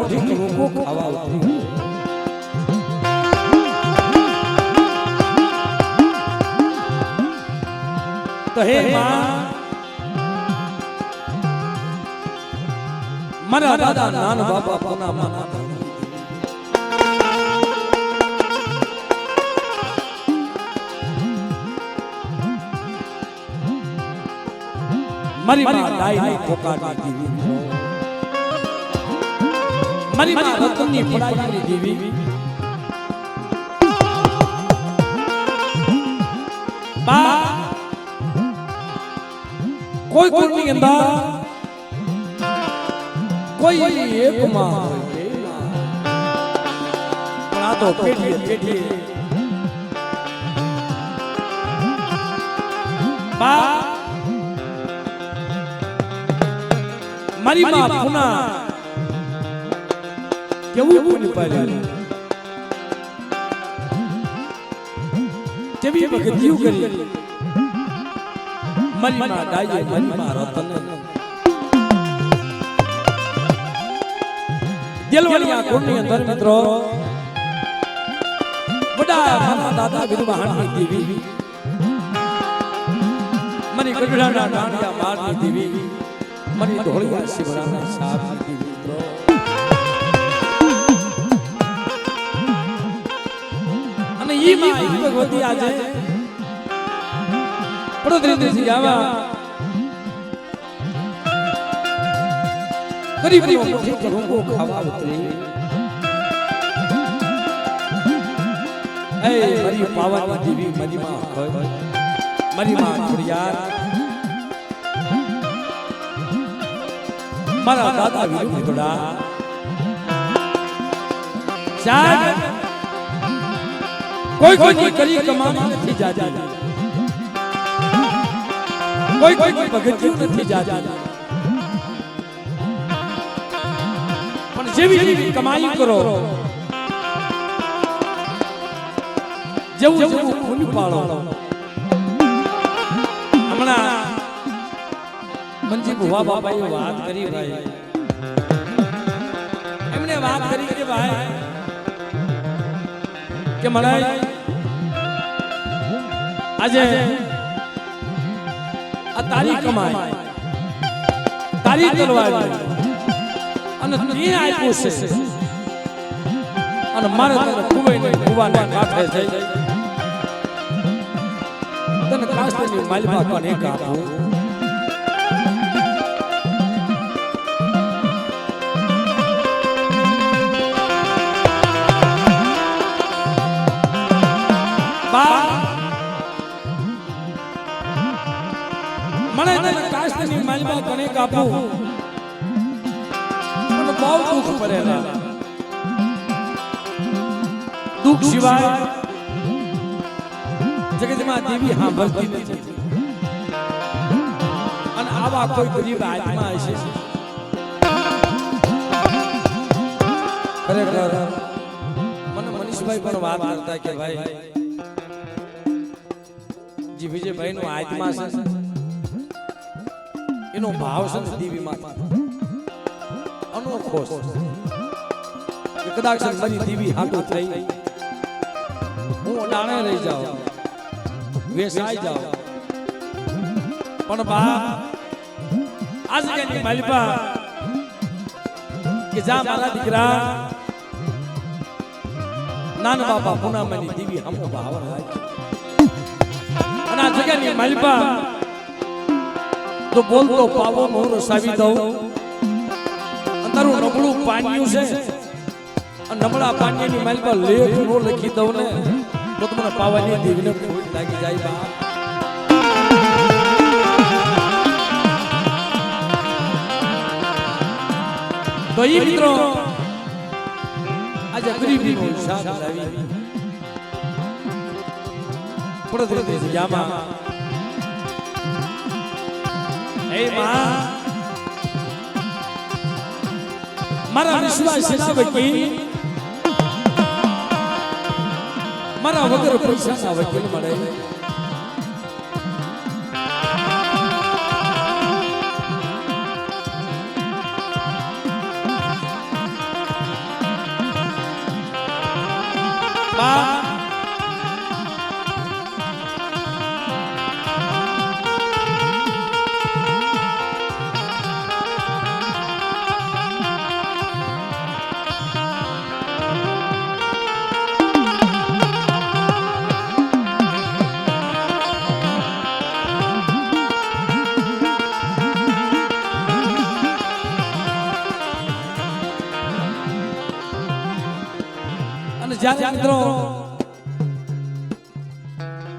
રોકો ખાવા ઉતરી તો હે માં મારા દાદા નાન બાપા પુના માના મારી માં ડાઈ પોકારની દીવી મારી માં રતનની પડાઈની દીવી. બા કોઈ કોઈની અંદર કોઈ એક માં પણ આ તો પેઢીએ પેઢીએ. બા મારી માં પુના કેવું કોની પાડ્યું કેવી ભગતિયું કરી મનમાં માં મનમાં રતન દિલવલિયા કુંડની અંદર મિત્રો વડા મારા દાદા વિધવાહાની દેવી મને ગઢડાના ડાંડિયા મારની દેવી મને ઢોળિયા શિવરાના સાપની દેવી મિત્રો અને ઈ માં ભગવતી આજે. પડોદરી આવા. ગરીબ નો મુઠી રોગો ખાવા ઉતરી. એ મારી પાવાની દેવી મારી માં હોય. મારી માં છોડિયાર મારા દાદા વીરુ થોડા સાહેબ કોઈ કોઈ કરી કમાણી નથી જાતી. કોઈ કોઈ ભગતિયું નથી જાતી. પણ જેવી જેવી કમાઈ કરો, જેવું જેવું ખૂન પાડો. હમણાં મનજી ભુવા બાબાએ વાત કરી ભાઈ. એમણે વાત કરી કે ભાઈ, કે મળાય આજે આ તારી કમાઈ તારી તલવાર અને તે આપ્યું છે. અને મારે તને કુવાઈને કુવાને કાંઠે જઈ તને કાસ્તની માલમાં કોને કાપું બા તને કાસ્તની માલપા કાપું? મને બહુ દુઃખ પડેલા દુઃખ સિવાય જગતમાં દેવી સાંભળતી નથી. અને આવા કોઈ ગરીબ આત્મા હશે? ખરેખર, મને મનીષભાઈ પણ વાત કરતા કે ભાઈ, જે વિજયભાઈ નો આત્મા છે એનો ભાવ છે ને દેવીમાં અનોખો છે. કદાચ મારી દેવી હાટું થઈ. હું ડાણે રહી જાઉં, વેસાઈ જાઉં. પણ બા, આજ કે માલિપા કે જા મારા દીકરા, નાના બાપા પુનામાની દેવી હમો ભાવ અને આ જગ્યાની માલિપા તો બોલતો પાવો નો રસાવી દઉં. તારું નબળું પાન્યું છે. નબળા પાન્યાની માલ પર લેખ નો લખી દઉં ને, તો તમને પાવાની દેવીને ફૂલ લાગી જાય બા. તો એ મિત્રો, આજે ગરીબી નો હિસાબ લાવી પડદરી જામા. હે માં મારા વિશ્વાસ સેનાપતિ મારા વગર પૈસાના વકીલ મળે. બા જ્યારે મિત્રો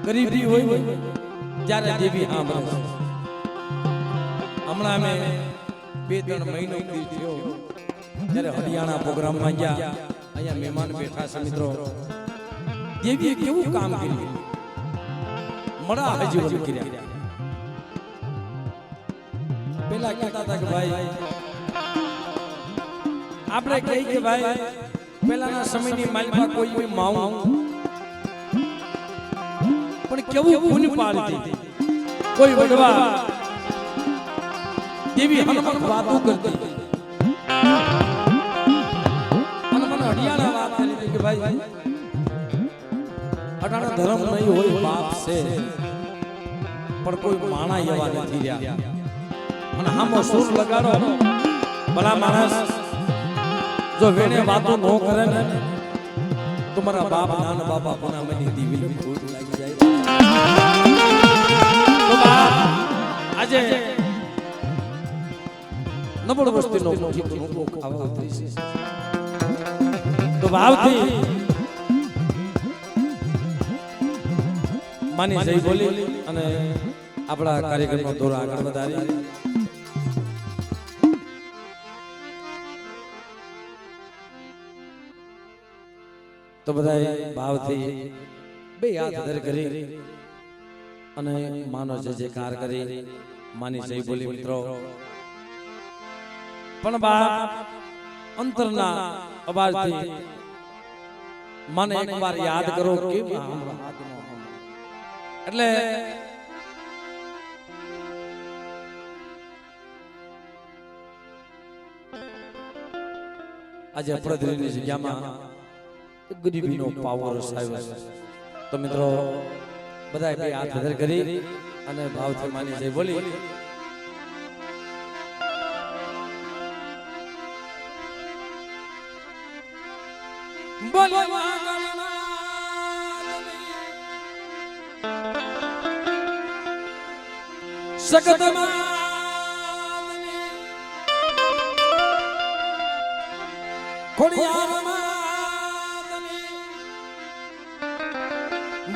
ગરીબી હોય ત્યારે દેવી. હમણાં બે ત્રણ મહિનો થયો. જ્યારે હરિયાણા પ્રોગ્રામમાં ગયા, અહીંયા મહેમાન બેઠા છે મિત્રો. દેવીએ કેવું કામ કર્યું? મળા હજીવન કર્યા. પેલા કહેતા હતા કે ભાઈ, આપણે કહીએ કે ભાઈ પેલાના સમયની માલમાં કોઈ બી માવું પણ કેવું ગુણ પાડતી કોઈ વડવા દેવી હનુમાન વાતો કરતી. હનુમાન મને વાત કરી હતી કે ભાઈ? અટાણા ધર્મ નહીં હોય બાપ છે. પણ કોઈ માણા એવા નથી રહ્યા. અને હા સુર લગાડો. ભલા માણસ જો વેણે વાતો નો કરે ને, તો બાપ, નાના બાપા કોના મની દીવી ભૂત લાગી જાય. તો આજે નબળ વસ્તીનો મુઠી ધૂકો ખાવા ઉતરી છે. તો ભાવથી માની જય બોલી અને આપણા કાર્યક્રમનો દોર આગળ વધારી. તો બધા ભાવથી બે હાથ ધર કરી. અને માનો જે કાર કરી. માની જય બોલી મિત્રો. પણ બાપ અંતરના અવાજથી મને એકવાર યાદ કરો કે એટલે આજે પ્રદ્રીની જગ્યામાં ગરીબીનો પાવર છે તો મિત્રો બધા બે હાથ હજાર કરી અને ભાવથી માની જઈ બોલી. બોલે મહાકાળી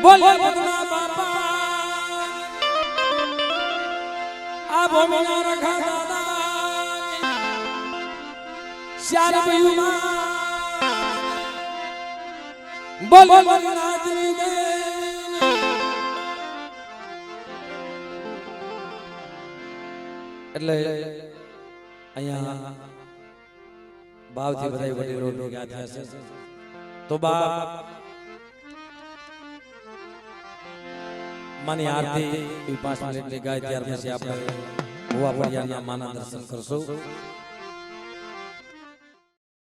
બોલે ભગના બાપા આ ભૂમિના રખા દાદા શ્યાર બોલ ભગનાથની જય એટલે અહીંયા ભાવથી બધા વડીલો ભેગા થયા છે. તો બા માની આરતી. પાંચ મિનિટની ગાય ત્યાર પછી આપણે. ભુવા પડિયાના માના દર્શન કરશું.